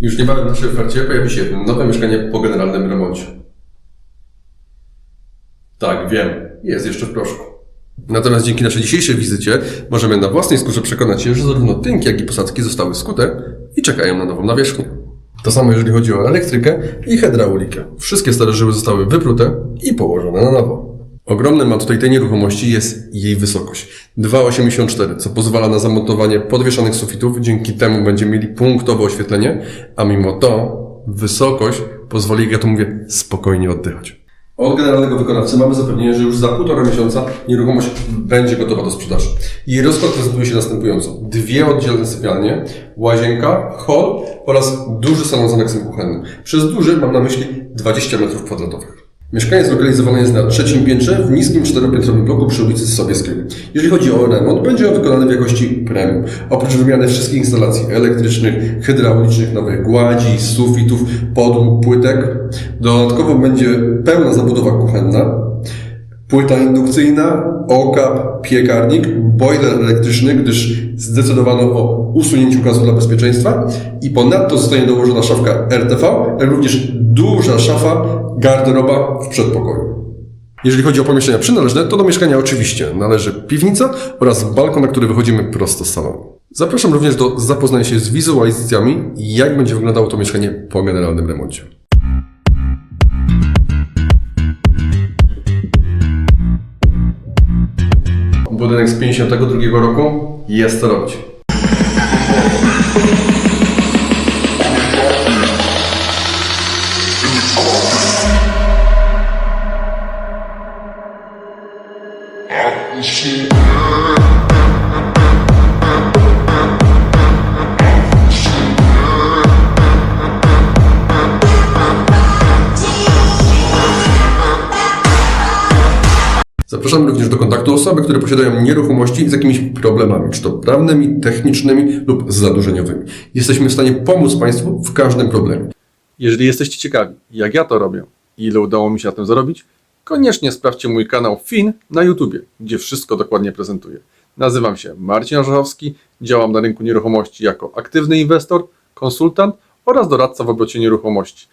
Już niebawem w naszej ofercie pojawi się nowe mieszkanie po generalnym remoncie. Tak, wiem, jest jeszcze w proszku. Natomiast dzięki naszej dzisiejszej wizycie możemy na własnej skórze przekonać się, że zarówno tynki, jak i posadzki zostały skute i czekają na nową nawierzchnię. To samo jeżeli chodzi o elektrykę i hydraulikę. Wszystkie stare żyły zostały wyprute i położone na nowo. Ogromnym atutem tej nieruchomości jest jej wysokość. 2,84, co pozwala na zamontowanie podwieszanych sufitów, dzięki temu będziemy mieli punktowe oświetlenie, a mimo to wysokość pozwoli, jak ja to mówię, spokojnie oddychać. Od generalnego wykonawcy mamy zapewnienie, że już za półtora miesiąca nieruchomość będzie gotowa do sprzedaży. Jej rozkład prezentuje się następująco. Dwie oddzielne sypialnie, łazienka, hol oraz duży salon z aneksem kuchennym. Przez duży mam na myśli 20 m2. Mieszkanie zlokalizowane jest na trzecim piętrze w niskim czteropiętrowym bloku przy ulicy Sobieskiej. Jeżeli chodzi o remont, będzie on wykonany w jakości premium. Oprócz wymiany wszystkich instalacji elektrycznych, hydraulicznych, nowych gładzi, sufitów, podłóg, płytek, dodatkowo będzie pełna zabudowa kuchenna, Płyta indukcyjna, okap, piekarnik, boiler elektryczny, gdyż zdecydowano o usunięciu gazu dla bezpieczeństwa i ponadto zostanie dołożona szafka RTV, jak również duża szafa, garderoba w przedpokoju. Jeżeli chodzi o pomieszczenia przynależne, to do mieszkania oczywiście należy piwnica oraz balkon, na który wychodzimy prosto z salonu. Zapraszam również do zapoznania się z wizualizacjami, jak będzie wyglądało to mieszkanie po generalnym remoncie. Budynek z 52 roku jest co robić. Zapraszam również do kontaktu osoby, które posiadają nieruchomości z jakimiś problemami, czy to prawnymi, technicznymi lub zadłużeniowymi. Jesteśmy w stanie pomóc Państwu w każdym problemie. Jeżeli jesteście ciekawi, jak ja to robię i ile udało mi się na tym zarobić, koniecznie sprawdźcie mój kanał FIN na YouTubie, gdzie wszystko dokładnie prezentuję. Nazywam się Marcin Orzechowski, działam na rynku nieruchomości jako aktywny inwestor, konsultant oraz doradca w obrocie nieruchomości.